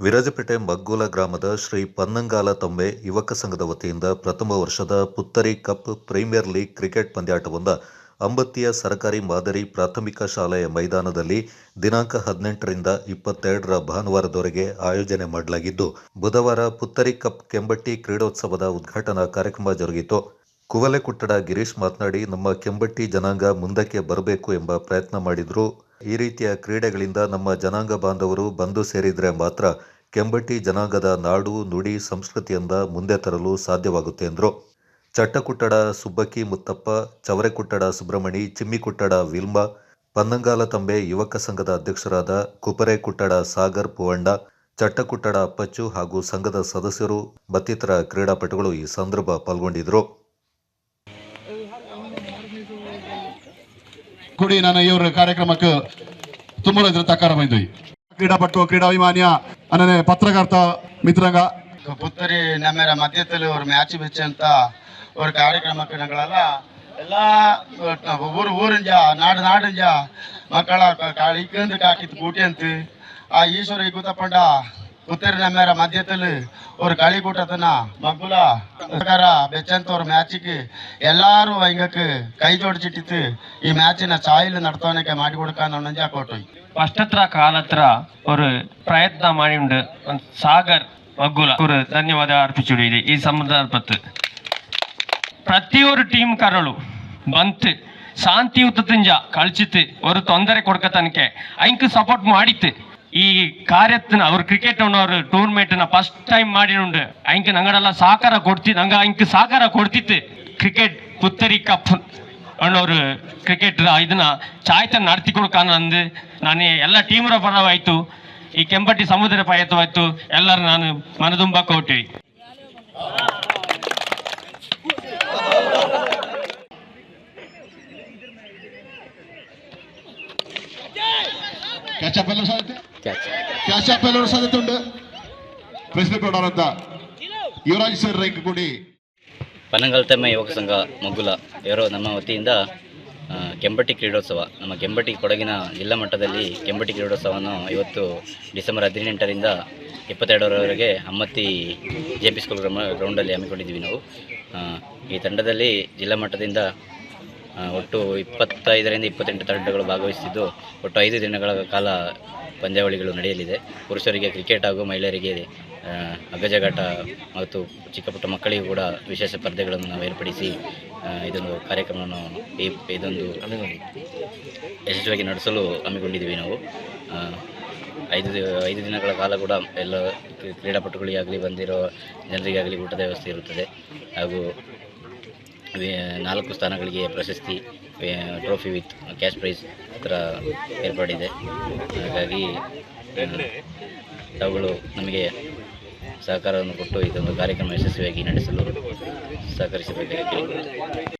ವಿರಾಜಪೇಟೆ ಮಗ್ಗುಲ ಗ್ರಾಮದ ಶ್ರೀ ಪನ್ನಂಗಾಲ ತಂಬೆ ಯುವಕ ಸಂಘದ ವತಿಯಿಂದ ಪ್ರಥಮ ವರ್ಷದ Puttari cup premier league cricket ಪಂದ್ಯಾಟವೊಂದ ಅಂಬತ್ತಿಯ ಸರ್ಕಾರಿ ಮಾದರಿ ಪ್ರಾಥಮಿಕ ಶಾಲೆಯ ಮೈದಾನದಲ್ಲಿ ದಿನಾಂಕ ಹದಿನೆಂಟರಿಂದ ಇಪ್ಪತ್ತೆರಡರ ಭಾನುವಾರದವರೆಗೆ ಆಯೋಜನೆ ಮಾಡಲಾಗಿದ್ದು, ಬುಧವಾರ ಪುತ್ತರಿ ಕಪ್ ಕೆಂಬಟ್ಟಿ ಕ್ರೀಡೋತ್ಸವದ ಉದ್ಘಾಟನಾ ಕಾರ್ಯಕ್ರಮ ಜರುಗಿತು. ಕುವಲೆಕುಟ್ಟಡ ಗಿರೀಶ್ ಮಾತನಾಡಿ, ನಮ್ಮ ಕೆಂಬಟ್ಟಿ ಜನಾಂಗ ಮುಂದಕ್ಕೆ ಬರಬೇಕು ಎಂಬ ಪ್ರಯತ್ನ ಮಾಡಿದ್ರು. ಈ ರೀತಿಯ ಕ್ರೀಡೆಗಳಿಂದ ನಮ್ಮ ಜನಾಂಗ ಬಾಂಧವರು ಬಂದು ಸೇರಿದರೆ ಮಾತ್ರ ಕೆಂಬಟ್ಟಿ ಜನಾಂಗದ ನಾಡು, ನುಡಿ ಸಂಸ್ಕೃತಿಯಿಂದ ಮುಂದೆ ತರಲು ಸಾಧ್ಯವಾಗುತ್ತೆ ಎಂದರು. ಚಟ್ಟಕುಟ್ಟಡ ಸುಬ್ಬಕ್ಕಿ ಮುತ್ತಪ್ಪ, ಚವರೆಕುಟ್ಟಡ ಸುಬ್ರಹ್ಮಣಿ, ಚಿಮ್ಮಿಕುಟ್ಟಡ ವಿಲ್ಮ, ಪನ್ನಂಗಾಲ ತಂಬೆ ಯುವಕ ಸಂಘದ ಅಧ್ಯಕ್ಷರಾದ ಕುಪರೆ ಕುಟ್ಟಡ ಸಾಗರ್ ಪುವಂಡ ಚಟ್ಟಕುಟ್ಟಡ ಅಪ್ಪಚ್ಚು ಹಾಗೂ ಸಂಘದ ಸದಸ್ಯರು ಮತ್ತಿತರ ಕ್ರೀಡಾಪಟುಗಳು ಈ ಸಂದರ್ಭ ಪಾಲ್ಗೊಂಡಿದ್ದರು ಕೂಡಿ ನಾನು ಈ ಕಾರ್ಯಕ್ರಮಕ್ಕೆ ತುಂಬ ಇದ್ರ ತಕಾರ ಬಂದ್ವಿ. ಕ್ರೀಡಾಪಟು ಕ್ರೀಡಾಭಿಮಾನಿಯ ಅನ್ನೇ ಪತ್ರಕರ್ತ ಮಿತ್ರರಂಗ. ಪುತ್ತರಿ ನಮ್ಮೆರ ಮಧ್ಯದಲ್ಲಿ ಅವ್ರ ಮ್ಯಾಚ್ ಬಿಚ್ಚಿ ಅಂತ ಅವ್ರ ಕಾರ್ಯಕ್ರಮಕ್ಕೆ ನಗಳೆಲ್ಲ ಎಲ್ಲ ಊರು ಊರಿಂಜ ನಾಡು ನಾಡಿಂಜ ಮಕ್ಕಳ ಕಾಕಿತ್ತು ಕೂಟಿ ಅಂತ ಆ ಈಶ್ವರ ಈ ಕೂತಪ್ಪಂಡ ನಮ್ಮೆರ ಮಧ್ಯದಲ್ಲಿ ஒரு களி கூட்டத்தினா மக்குல ಪ್ರಕಾರ ಬೆಚ್ಚಂತ ஒரு ಮ್ಯಾಚಿಗೆ ಎಲ್ಲಾರು ಹಿಂಗಕ್ಕೆ ಕೈ ಜೋಡಿಸಿಟ್ಟಿತ್ತು ಈ ಮ್ಯಾಚಿನ ಚಾಯಿಲ್ ನಡ್ತವನಕ್ಕೆ ಮಾಡಿ ಕೊಡ್ಕ ನಂಜ ಕೊಟ್ಟು கஷ்டத்திர காலத்துல ஒரு பிரயத்ன ಮಾಡಿ ಉಂಡು ಒಂದ್ ಸಾಗರ್ ಮಗ್ಗುಲ ஒரு ಧನ್ಯವಾದ ಅರ್ಪಿಸುಡಿದೆ ಈ ಸಂದರ್ಭತ್ತು ಪ್ರತಿಯೊರು ಟೀಮ್ ಕರಳು ಬಂತು ಶಾಂತಿಯುತದಿಂದ ಕಳ್ಚಿತ್ತು ஒரு ತೊಂದರೆ ಕೊಡ್ಕತನಕ್ಕೆ ಐಂಕ್ ಸಪೋರ್ಟ್ ಮಾಡಿತ್ತು ಈ ಕಾರ್ಯತ್ನ ಅವ್ರ ಕ್ರಿಕೆಟ್ ಅವ್ರ ಟೂರ್ನಮೆಂಟ್ನ ಫಸ್ಟ್ ಟೈಮ್ ಮಾಡಿನುಂಡು ಅಂಕೆ ನಂಗಡೆಲ್ಲ ಸಹಕಾರ ಕೊಡ್ತಿ ನಂಗ ಅಂಕೆ ಸಹಕಾರ ಕೊಡ್ತಿತ್ತು. ಕ್ರಿಕೆಟ್ ಪುತ್ತರಿ ಕಪ್ ಅನ್ನೋರು ಕ್ರಿಕೆಟ್ ಇದನ್ನ ಚಾಯ್ತ ನಡೆತಿ ಕೊಡ್ಕಾನ ನಾನು ಎಲ್ಲ ಟೀಮ್ರ ಪರವಾಯ್ತು. ಈ ಕೆಂಪಟ್ಟಿ ಸಮುದ್ರ ಪಯತವಾಯ್ತು. ಎಲ್ಲರೂ ನಾನು ಮನದುಂಬ ಕೊಟ್ಟಿ ಕ್ಯಾಚ್ ಅಪ್ ಎಲ್ಲರೂ ಸಾಧ್ಯತೆ ಕ್ಯಾಚ್ ಅಪ್ ಎಲ್ಲರೂ ಸಾಧ್ಯತೆ ಉಂಟು. ಪ್ರಶ್ನೆ ಕೊಡೋರಂತ ಯುವರಾಜ್ ಸರ್ ರ್ಯಾಂಕ್ ಕೊಡಿ. ಪನಂಗಲ್ತಮ್ಮ ಯುವಕ ಸಂಘ ಮಗ್ಗುಲ. ಇವರು ನಮ್ಮ ವತಿಯಿಂದ ಕೆಂಬಟ್ಟಿ ಕ್ರೀಡೋತ್ಸವ. ನಮ್ಮ ಕೆಂಬಟ್ಟಿ ಕೊಡಗಿನ ಜಿಲ್ಲಾ ಮಟ್ಟದಲ್ಲಿ ಕೆಂಬಟ್ಟಿ ಕ್ರೀಡೋತ್ಸವವನ್ನು ಇವತ್ತು ಡಿಸೆಂಬರ್ ಹದಿನೆಂಟರಿಂದ ಇಪ್ಪತ್ತೆರಡರವರೆಗೆ ಹಮ್ಮತ್ತಿ ಜೆ ಪಿ ಸ್ಕೂಲ್ ಗ್ರೌಂಡ್ ಗ್ರೌಂಡಲ್ಲಿ ಹಮ್ಮಿಕೊಂಡಿದ್ದೀವಿ ನಾವು. ಈ ತಂಡದಲ್ಲಿ ಜಿಲ್ಲಾ ಮಟ್ಟದಿಂದ ಒಟ್ಟು ಇಪ್ಪತ್ತೈದರಿಂದ ಇಪ್ಪತ್ತೆಂಟು ತಂಡಗಳು ಭಾಗವಹಿಸಿದ್ದು ಒಟ್ಟು ಐದು ದಿನಗಳ ಕಾಲ ಪಂದ್ಯಾವಳಿಗಳು ನಡೆಯಲಿದೆ. ಪುರುಷರಿಗೆ ಕ್ರಿಕೆಟ್ ಹಾಗೂ ಮಹಿಳೆಯರಿಗೆ ಅಗಜಗಾಟ ಮತ್ತು ಚಿಕ್ಕ ಪುಟ್ಟ ಮಕ್ಕಳಿಗೂ ಕೂಡ ವಿಶೇಷ ಸ್ಪರ್ಧೆಗಳನ್ನು ನಾವು ಏರ್ಪಡಿಸಿ ಇದೊಂದು ಕಾರ್ಯಕ್ರಮವನ್ನು ಇದೊಂದು ಯಶಸ್ವಿಯಾಗಿ ನಡೆಸಲು ಹಮ್ಮಿಕೊಂಡಿದ್ದೀವಿ ನಾವು. ಐದು ಐದು ದಿನಗಳ ಕಾಲ ಕೂಡ ಎಲ್ಲ ಕ್ರೀ- ಕ್ರೀಡಾಪಟುಗಳಿಗಾಗಲಿ ಬಂದಿರೋ ಜನರಿಗಾಗಲಿ ಊಟದ ವ್ಯವಸ್ಥೆ ಇರುತ್ತದೆ. ಹಾಗೂ ನಾಲ್ಕು ಸ್ಥಾನಗಳಿಗೆ ಪ್ರಶಸ್ತಿ ಟ್ರೋಫಿ ವಿತ್ ಕ್ಯಾಶ್ ಪ್ರೈಸ್ ಥರ ಏರ್ಪಾಡಿದೆ. ಹಾಗಾಗಿ, ತಾವುಗಳು ನಮಗೆ ಸಹಕಾರವನ್ನು ಕೊಟ್ಟು ಇದೊಂದು ಕಾರ್ಯಕ್ರಮ ಯಶಸ್ವಿಯಾಗಿ ನಡೆಸಲು ಸಹಕರಿಸಬೇಕಾಗಿ ಕೇಳಿಕೊಳ್ಳುತ್ತೇನೆ